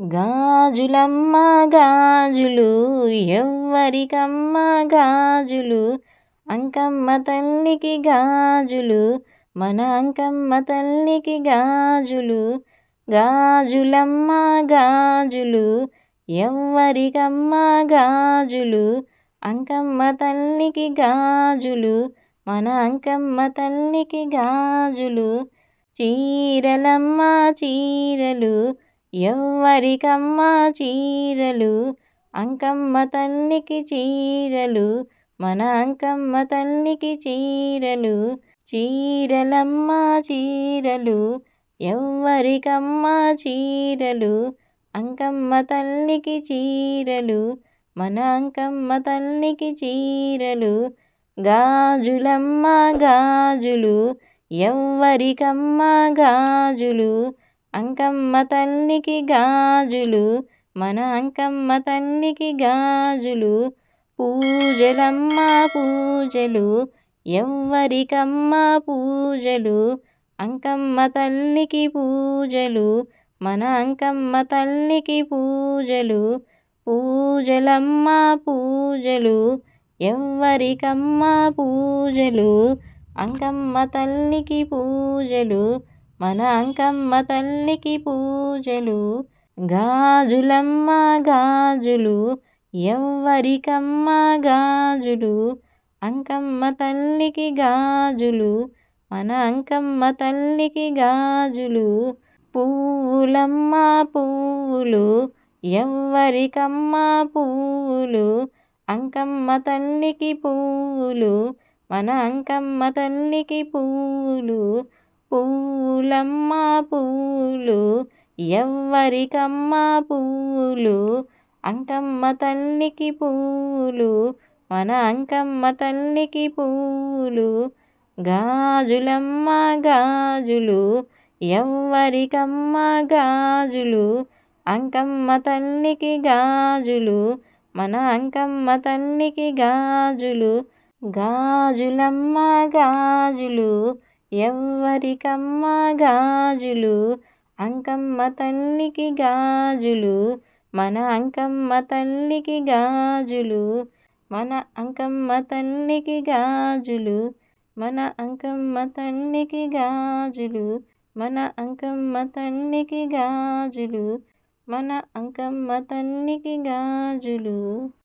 గాజులమ్మ గాజులు ఎవ్వరికమ్మ గాజులు? అంకమ్మ తల్లికి గాజులు మన అంకమ్మ తల్లికి గాజులు. గాజులమ్మ గాజులు ఎవ్వరికమ్మ గాజులు? అంకమ్మ తల్లికి గాజులు మన అంకమ్మ తల్లికి గాజులు. చీరలమ్మ చీరలు ఎవ్వరికమ్మ చీరలు అంకమ్మ తల్లికి చీరలు మన అంకమ్మ తల్లికి చీరలు చీరలమ్మ చీరలు ఎవ్వరికమ్మ చీరలు అంకమ్మ తల్లికి చీరలు మన అంకమ్మ తల్లికి చీరలు గాజులమ్మ గాజులు ఎవ్వరికమ్మ గాజులు అంకమ్మ తల్లికి గాజులు మన అంకమ్మ తల్లికి గాజులు. పూజలమ్మ పూజలు ఎవ్వరికమ్మ పూజలు. అంకమ్మ తల్లికి పూజలు మన అంకమ్మ తల్లికి పూజలు. పూజలమ్మ పూజలు ఎవ్వరికమ్మ పూజలు. అంకమ్మ తల్లికి పూజలు మన అంకమ్మ తల్లికి పూజలు గాజులమ్మ గాజులు ఎవ్వరికమ్మ గాజులు అంకమ్మ తల్లికి గాజులు మన అంకమ్మ తల్లికి గాజులు పువ్వులమ్మ పువ్వులు ఎవ్వరికమ్మ పువ్వులు అంకమ్మ తల్లికి పువ్వులు మన అంకమ్మ తల్లికి పువ్వులు పూలమ్మ పూలు ఎవ్వరికమ్మ పూలు అంకమ్మ తల్లికి పూలు మన అంకమ్మ తల్లికి పూలు గాజులమ్మ గాజులు ఎవ్వరికమ్మ గాజులు అంకమ్మ తల్లికి గాజులు మన అంకమ్మ తల్లికి గాజులు గాజులమ్మ గాజులు ఎవ్వరికమ్మ గాజులు అంకమ్మ తల్లికి గాజులు మన అంకమ్మ తల్లికి గాజులు మన అంకమ్మ తల్లికి గాజులు మన అంకమ్మ తల్లికి గాజులు మన అంకమ్మ తల్లికి గాజులు మన అంకమ్మ తల్లికి గాజులు.